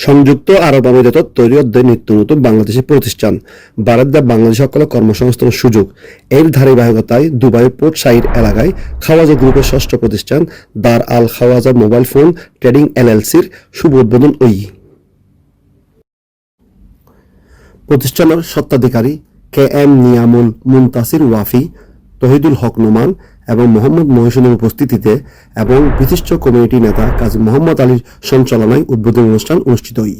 সংযুক্ত আরব আমিরাতত তৈরি অধ্যায় নিত্য নতুন বাংলাদেশি প্রতিষ্ঠান। ভারত দ্য বাংলাদেশ সকলে কর্মসংস্থানের সুযোগ। এর ধারাবাহিকতায় দুবাই পোর্ট সাইড এলাকায় খাওয়াজা গ্রুপের ষষ্ঠ প্রতিষ্ঠান Dar Al Khawaja mobile phone trading এলএলসির শুভ উদ্বোধন ওই। প্রতিষ্ঠানের স্বত্বাধিকারী কে এম নিয়ামুল মুনতাসির ওয়াফি তহিদুল হক নোমান এবং মোহাম্মদ মহিসুনের উপস্থিতিতে এবং বিশিষ্ট কমিউনিটি নেতা কাজী মোহাম্মদ আলীর সঞ্চালনায় উদ্বোধনী অনুষ্ঠান অনুষ্ঠিত হয়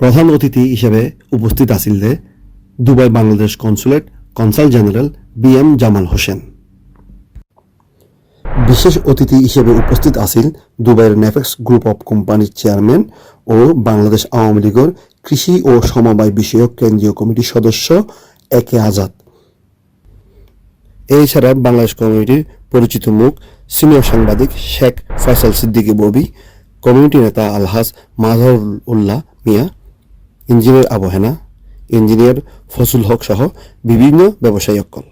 প্রধান অতিথি হিসেবে উপস্থিত আছিলেন Dubai Bangladesh consulate consul general B M Jamal Hossain. বিশেষ অতিথি হিসেবে উপস্থিত আছেন দুবাইয়ের নেফেক্স গ্রুপ অফ কোম্পানির চেয়ারম্যান ও বাংলাদেশ আওয়ামী লীগের কৃষি ও সমবায় বিষয়ক কেন্দ্রীয় কমিটির সদস্য একে আজাদ। এছাড়া বাংলাদেশ কমিউনিটির পরিচিত মুখ সিনিয়র সাংবাদিক শেখ ফয়সাল সিদ্দিকী ববি, কমিউনিটি নেতা আলহাজ মাজহর উল্লাহ মিয়া, ইঞ্জিনিয়ার আবু হেনা, ইঞ্জিনিয়ার ফসুল হক সহ বিভিন্ন ব্যবসায়ী অক্কল।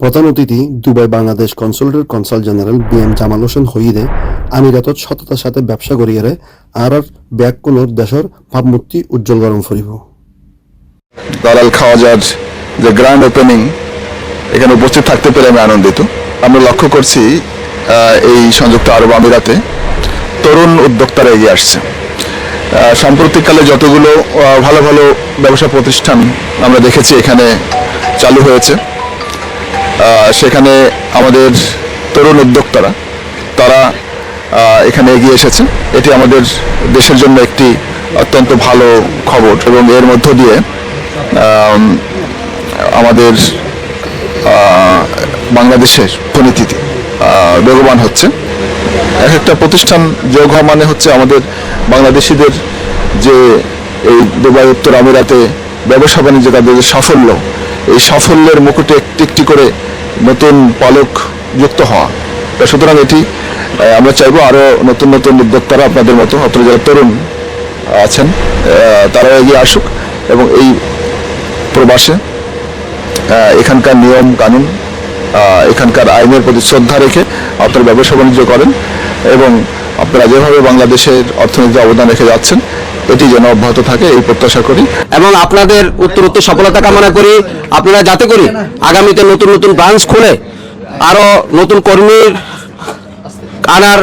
প্রধান অতিথি Dubai Bangladesh কনসুলেটের consul general B M Jamal Hossain হইদে আমিরাতত সততার সাথে ব্যবসা করিয়ারে আর আর ব্যাগগুলোর দেশের ভাবমূর্তি উজ্জ্বল গরম ফুরিব দালাল খাওয়াজার যে গ্র্যান্ড ওপেনিং এখানে উপস্থিত থাকতে পেরে আমি আনন্দিত। আমরা লক্ষ্য করছি এই সংযুক্ত আরব আমিরাতে তরুণ উদ্যোক্তারা এগিয়ে আসছে। সাম্প্রতিককালে যতগুলো ভালো ভালো ব্যবসা প্রতিষ্ঠান আমরা দেখেছি এখানে চালু হয়েছে। সেখানে আমাদের তরুণ উদ্যোক্তারা, তারা এখানে এগিয়ে এসেছে। এটি আমাদের দেশের জন্য একটি অত্যন্ত ভালো খবর এবং এর মধ্য দিয়ে আমাদের বাংলাদেশের আহ, বেগবান হচ্ছে। এক একটা প্রতিষ্ঠান যোগ হওয়া মানে হচ্ছে আমাদের বাংলাদেশিদের যে এই দুবাই উত্তর আমিরাতে ব্যবসা বাণিজ্যে তাদের যে সাফল্য এই সাফল্যের মুকুটে একটি একটি করে নতুন পালক যুক্ত হওয়া। সুতরাং এটি আমরা চাইব আরও নতুন নতুন উদ্যোক্তারা আপনাদের মতো অত যারা তরুণ আছেন তারা এগিয়ে আসুক এবং এই প্রবাসে এখানকার নিয়ম কানুন এখানকার আইনের প্রতি শ্রদ্ধা রেখে আপনারা ব্যবসা বাণিজ্য করেন এবং আপনারা যেভাবে বাংলাদেশের অর্থনীতিতে অবদান রেখে যাচ্ছেন, এটি যেন অব্যাহত থাকে, এই প্রত্যাশা করি। এবং আপনাদের উত্তর উত্তর সফলতা কামনা করি। আপনারা যাতে করি আগামীতে নতুন নতুন ব্রাঞ্চ খুলে, আরও নতুন কর্মীর আনার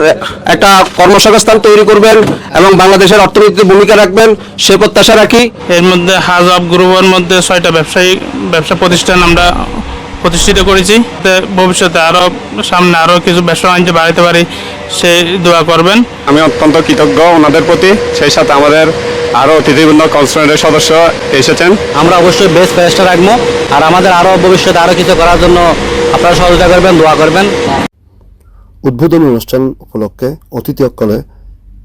একটা কর্মসংস্থান তৈরি করবেন এবং বাংলাদেশের অর্থনীতিতে ভূমিকা রাখবেন সে প্রত্যাশা রাখি। এর মধ্যে হাজাব গ্রুপের মধ্যে ছয়টা ব্যবসায়ী ব্যবসা প্রতিষ্ঠান আমরা প্রতিষ্ঠিত করেছি। তে ভবিষ্যতে আরও সামনে আরও কিছু ব্যবসা বাণিজ্য বাড়াতে পারি সে দোয়া করবেন। আমি অত্যন্ত কৃতজ্ঞ ওনাদের প্রতি সেই সাথে আমাদের আরও অতিথিবৃন্দ কনসার্নের সদস্য এসেছেন। আমরা অবশ্যই বেস্ট প্রচেষ্টা রাখব আর আমাদের আরও ভবিষ্যতে আরও কিছু করার জন্য আপনারা সহযোগিতা করবেন দোয়া করবেন। উদ্বোধনী অনুষ্ঠান উপলক্ষে অতিথি অক্কলে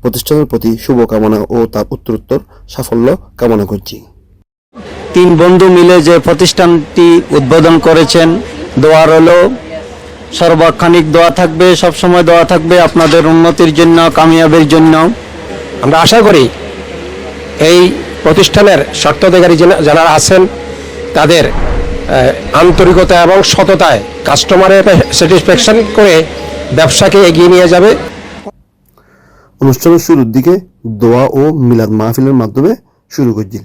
প্রতিষ্ঠানের প্রতি শুভকামনা ও তার উত্তরোত্তর সাফল্য কামনা করছি। তিন বন্ধু মিলে যে প্রতিষ্ঠানটি উদ্বোধন করেছেন, দোয়া রইল। সর্বাক্ষণিক দোয়া থাকবে, সবসময় দোয়া থাকবে আপনাদের উন্নতির জন্য, কামিয়াবের জন্য। আমরা আশা করি এই প্রতিষ্ঠানের স্বার্থাধিকারী যারা- যারা আছেন, তাদের আন্তরিকতা এবং সততায় কাস্টমারের স্যাটিসফ্যাকশন করে ব্যবসাকে এগিয়ে নিয়ে যাবে। অনুষ্ঠানের শুরুর দিকে দোয়া ও মিলাদ মাহফিলের মাধ্যমে শুরু করছিল